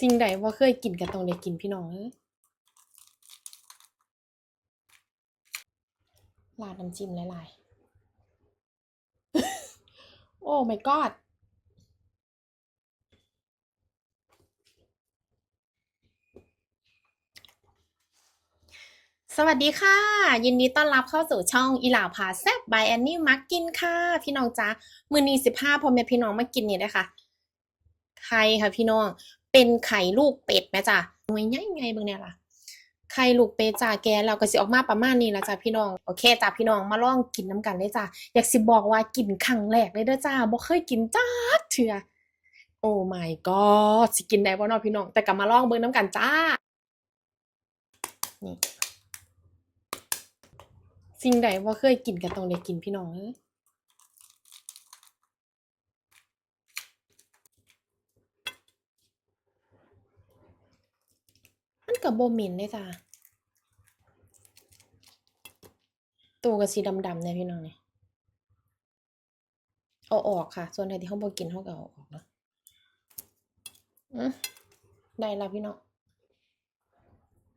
สิ่งใดบ่เคยกินก็ต้องได้กินพี่น้องเอ้ยราดน้ำจิ้มหลายๆ โอ้ my god สวัสดีค่ะ ยินดีต้อนรับเข้าสู่ช่องอีหล่าพาแซบบายแอนนี่มักกินค่ะ พี่น้องจ้ามือนีสิบห้าพอแม่พี่น้องมากินนี่เลยค่ะไข่ค่ะพี่น้อง เป็นไข่ลูกเป็ดแม่จ้ะหน่วยใหญ่ไงเบิ่งเนี่ยล่ะไข่ลูกเป็ดจ้าแกเราก็สิออกมาประมาณนี้ละจ้าพี่น้องโอเคจ้าพี่น้องมาลองกินน้ำกันเลยจ้าอยากสิบอกว่ากินครั้งแรกเลยเด้อจ้าบ่เคยกินจ้าเถื่อโอ้ my god สิกินได้บ่เนาะพี่น้อง แต่ก็มาลองเบิ่งน้ำกันจ้านี่สิ่งใดบ่าเคยกินก็ต้องได้กินพี่น้องเอ้ย ก็บ่เหม็นเด้จ้าตัวก็สีดำๆเนี่ยพี่น้องเนี่เอาออกค่ะ ส่วนใดที่เขาบ่กินเขาก็เอาออกเนาะอได้แล้วพี่น้อง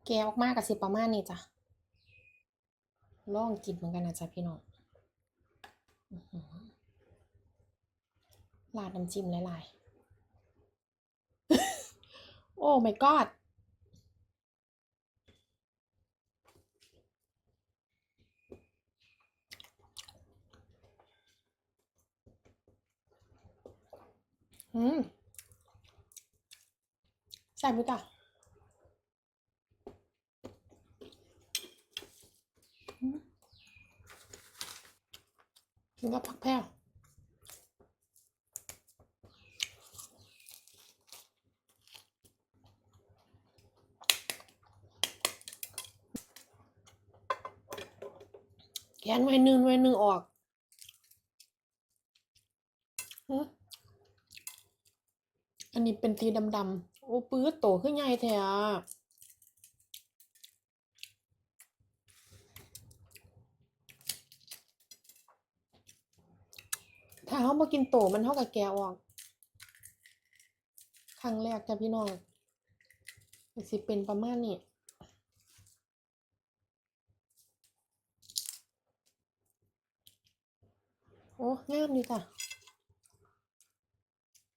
แกออกมาก็สิประมาณนี้จ้ะลองกินเหมือนกันนะจ๊ะพี่น้องอื้อหือราดน้ำจิ้มหลายๆ โอ้ my god อืมใส่ไปจ้ะอืมกินกับผักแพรวแกนไว้หนึ่งไว้หนึ่งออก อันนี้เป็นสีดำๆโอ้ปื้ดโตขึ้นใหญ่แท้ถ้าเขามากินโตมันเท่ากับแกออก ครั้งแรกจ้ะพี่น้องสิเป็นประมาณนี้โอ้งามดีจ้ะ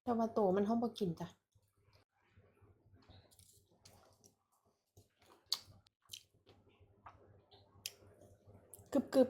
แต่ว่าตัวมันห้องบ่กินจ้ะกึบกึบ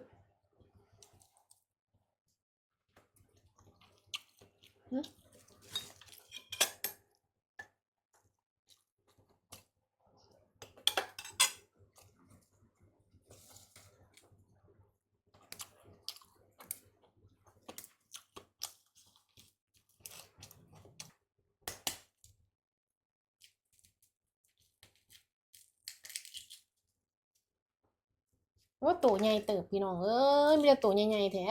ว่าโตใหญ่เติบพี่น้องเอ้ยมีแต่โตใหญ่ๆแท้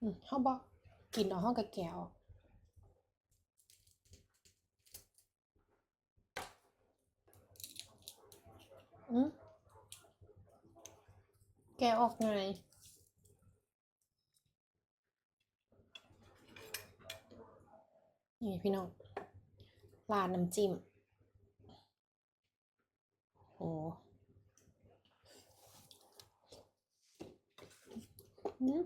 อืมเฮาบ่กินเอาเฮาก็แกะออกอืมแกออกไงนี่พี่น้อง ราดน้ำจิ้มโอ้อืม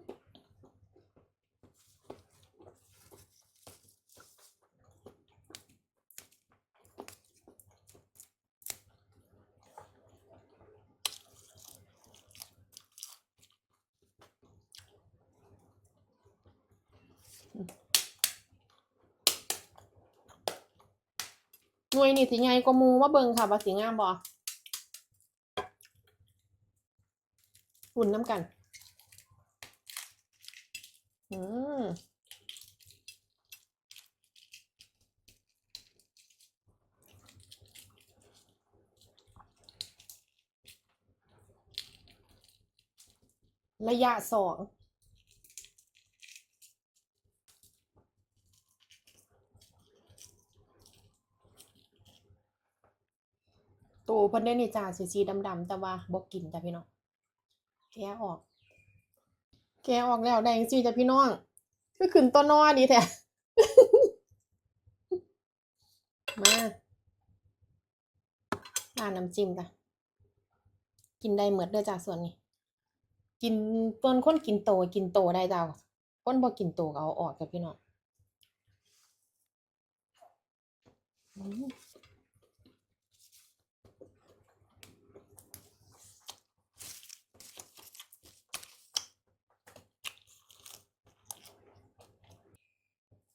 หน่วยนี่สิใหญ่กว่ามูว่าเบิ่งค่ะว่าสิงามบ่หุ่นน้ำกัน อืมระยะสอง ตัวเพิ่นได้นี่จ้าสีๆดำๆแต่ว่าบ่กินจ้ะพี่น้องแกออก แกออกแล้วได้จังซี่จ้ะพี่น้องก็ขึ้นตัวนอดีแท้มาร้านน้ำจิ้มจ้ะกินได้เหมือนเด้อจากส่วนนี้ กินต้นคนกินโตกินโตได้จ้าคนบ่กินโตก็เอาออกกับพี่น้อง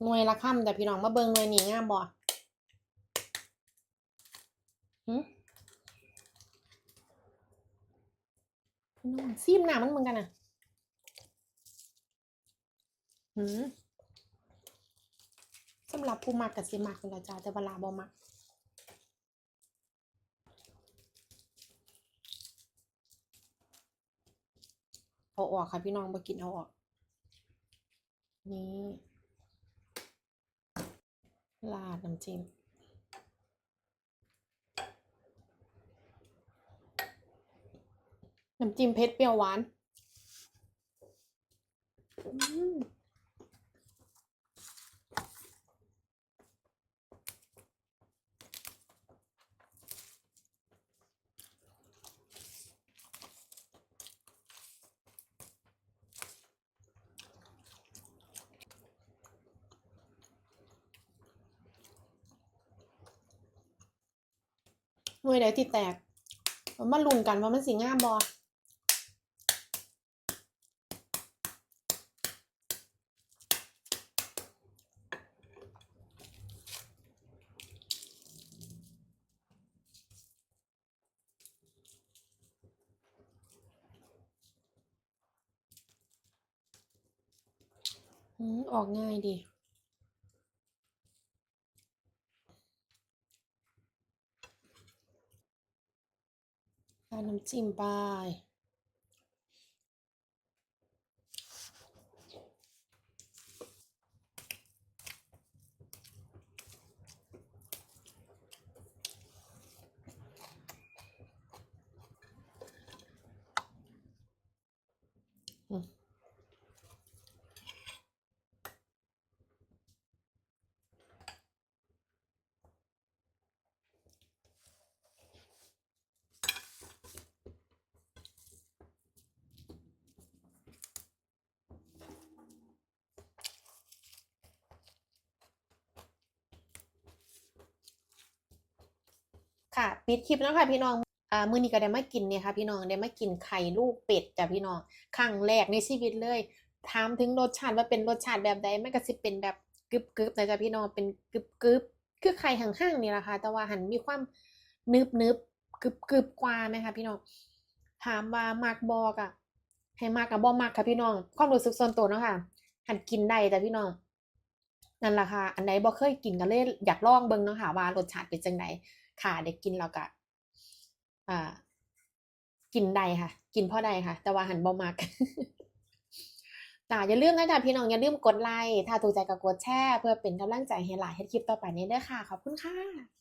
หน่วยละค่ำแต่พี่น้องมาเบิ่งหน่วยนี้งามบ่หึพี่น้องซีมหน้ามันเหมือนกันน่ะหืมสำหรับผู้มักกับสิมักนี่ล่ะจ้าแต่เวลาบ่มักเอาออกค่ะพี่น้องบ่กินเอาออก นี่ ราดน้ำจิ้มน้ำจิ้มเผ็ดเปรี้ยวหวาน อืม หน่วยใดที่แตกมาลุ้นกันว่ามันสิงามบอืมออกง่ายดี ราด น้ำจิ้มไป อืม ค่ะปิดคลิปแล้วค่ะพี่น้องอ่ามื้อนี้ก็ได้มากินเนี่ยค่ะพี่น้องได้มากินไข่ลูกเป็ดจ้ะพี่น้องครั้งแรกในชีวิตเลย ถามถึงรสชาติว่าเป็นรสชาติแบบใดมันก็สิเป็นแบบกรึบๆนะจ๊ะพี่น้องเป็นกรึบๆคือไข่ห่างๆนี่แหละค่ะแต่ว่าหันมีความนึบๆกรึบๆกว่าไหมคะพี่น้องถามว่ามักบ่ก็ให้มักกับบ่มักค่ะพี่น้อง ความรู้สึกส่วนตัวเนาะค่ะ หันกินได้จ้ะพี่น้องนั่นแหละค่ะ อันใดบ่เคยกินก็เลยอยากลองเบิ่งเนาะค่ะว่ารสชาติเป็นจั่งใด ค่ะได้กินเราก็อ่า กินใดค่ะ กินพ่อใดค่ะ แต่ว่าหันบ่มักจ้าอย่าลืมนะจ้ะพี่น้องอย่าลืมกดไลค์ถ้าถูกใจก็กดแชร์เพื่อเป็นกำลังใจให้หลายให้คลิปต่อไปนี้ด้วยค่ะ ขอบคุณค่ะ